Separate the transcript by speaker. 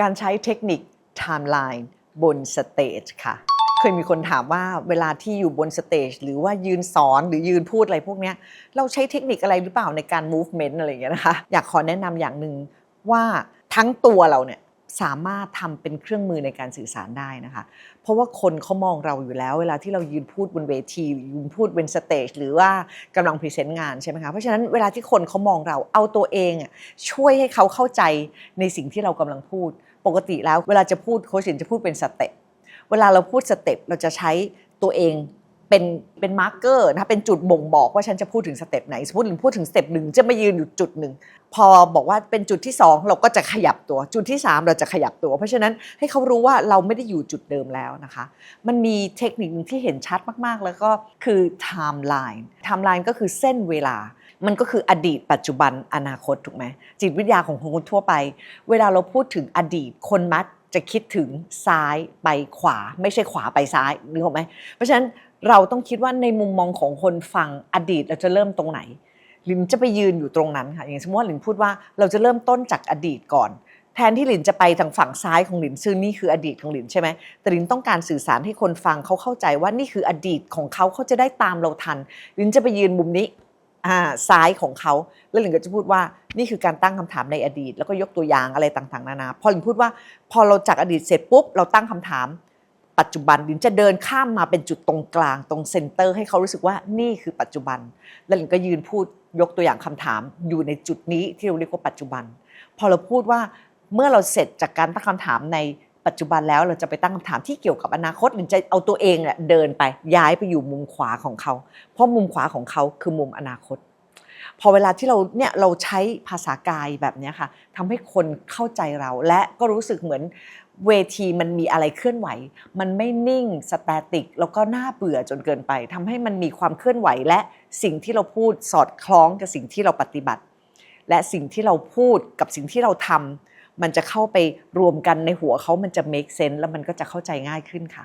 Speaker 1: การใช้เทคนิคไทม์ไลน์บนสเตจค่ะ เคยมีคนถามว่าเวลาที่อยู่บนสเตจหรือว่ายืนสอนหรือยืนพูดอะไรพวกเนี้ยเราใช้เทคนิคอะไรหรือเปล่าในการ movement อะไรอย่างเงี้ยนะคะ อยากขอแนะนำอย่างหนึ่งว่าทั้งตัวเราเนี่ย สามารถทำเป็นเครื่องมือในการสื่อสารได้นะคะ เพราะว่าคนเขามองเราอยู่แล้ว เวลาที่เรายืนพูดบนเวทียืนพูดบนสเตจหรือว่ากำลังพรีเซนต์งานใช่ไหมคะเพราะฉะนั้นเวลาที่คนเขามองเราเอาตัวเองช่วยให้เขาเข้าใจในสิ่งที่เรากำลังพูด ปกติแล้วเวลาจะพูดโค้ชินจะพูดเป็นสเต็ปเวลาเราพูดสเต็ปเราจะใช้ตัวเอง เป็นเป็นมาร์กเกอร์นะคะเป็นจุดบ่งบอกว่าฉันจะพูดถึงสเต็ปไหนสมมติหรือพูดถึงสเต็ปหนึ่งจะมายืนอยู่จุดหนึ่งพอบอกว่าเป็นจุดที่ 2 เราก็จะขยับตัวจุดที่ 3 เราจะขยับตัว เพราะฉะนั้นให้เขารู้ว่าเราไม่ได้อยู่จุดเดิมแล้วนะคะ มันมีเทคนิคหนึ่งที่เห็นชัดมากๆ แล้วก็คือ timeline timeline ก็คือเส้นเวลามันก็คืออดีตปัจจุบันอนาคตถูกไหมจิตวิทยาของคนทั่วไป เวลาเราพูดถึงอดีตคนมักจะคิดถึงซ้ายไปขวา ไม่ใช่ขวาไปซ้ายนึกออกไหมเพราะฉะนั้น เราต้องคิดว่าในมุมมองของคนฟังอดีตเราจะเริ่มตรงไหนลินจะไปยืนอยู่ตรงนั้นค่ะอย่างสมมติว่าลินพูดว่าเราจะเริ่มต้นจากอดีตก่อน แทนที่ลินจะไปทางฝั่งซ้ายของลินซึ่งนี่คืออดีตของลินใช่ไหมแต่ลินต้องการสื่อสารให้คนฟังเขาเข้าใจว่านี่คืออดีตของเขาเขาจะได้ตามเราทันลินจะไปยืนมุมนี้อ่าซ้ายของเขาแล้วลินก็จะพูดว่านี่คือการตั้งคำถามในอดีต แล้วก็ยกตัวอย่างอะไรต่างๆ นานาพอลินพูดว่าพอเราจากอดีตเสร็จปุ๊บเราตั้งคำถาม ปัจจุบันลินจะเดินข้ามมาเป็นจุดตรงกลางตรงเซนเตอร์ ให้เขารู้สึกว่านี่คือปัจจุบัน แล้วลินก็ยืนพูดยกตัวอย่างคำถามอยู่ในจุดนี้ที่เราเรียกว่าปัจจุบัน พอเราพูดว่าเมื่อเราเสร็จจากการตั้งคำถามในปัจจุบันแล้วเราจะไปตั้งคำถามที่เกี่ยวกับอนาคตหรือจะเอาตัวเองเนี่ยเดินไปย้ายไปอยู่มุมขวาของเขา เพราะมุมขวาของเขาคือมุมอนาคต พอเวลาที่เราเนี่ยเราใช้ภาษากายแบบนี้ค่ะทำให้คนเข้าใจเราและก็รู้สึกเหมือนเวทีมันมีอะไรเคลื่อนไหว มันไม่นิ่งสแตติก แล้วก็น่าเบื่อจนเกินไปทำให้มันมีความเคลื่อนไหว และสิ่งที่เราพูดสอดคล้องกับสิ่งที่เราปฏิบัติ และสิ่งที่เราพูดกับสิ่งที่เราทำมันจะเข้าไปรวมกันในหัวเขามันจะ make sense แล้วมันก็จะเข้าใจง่ายขึ้นค่ะ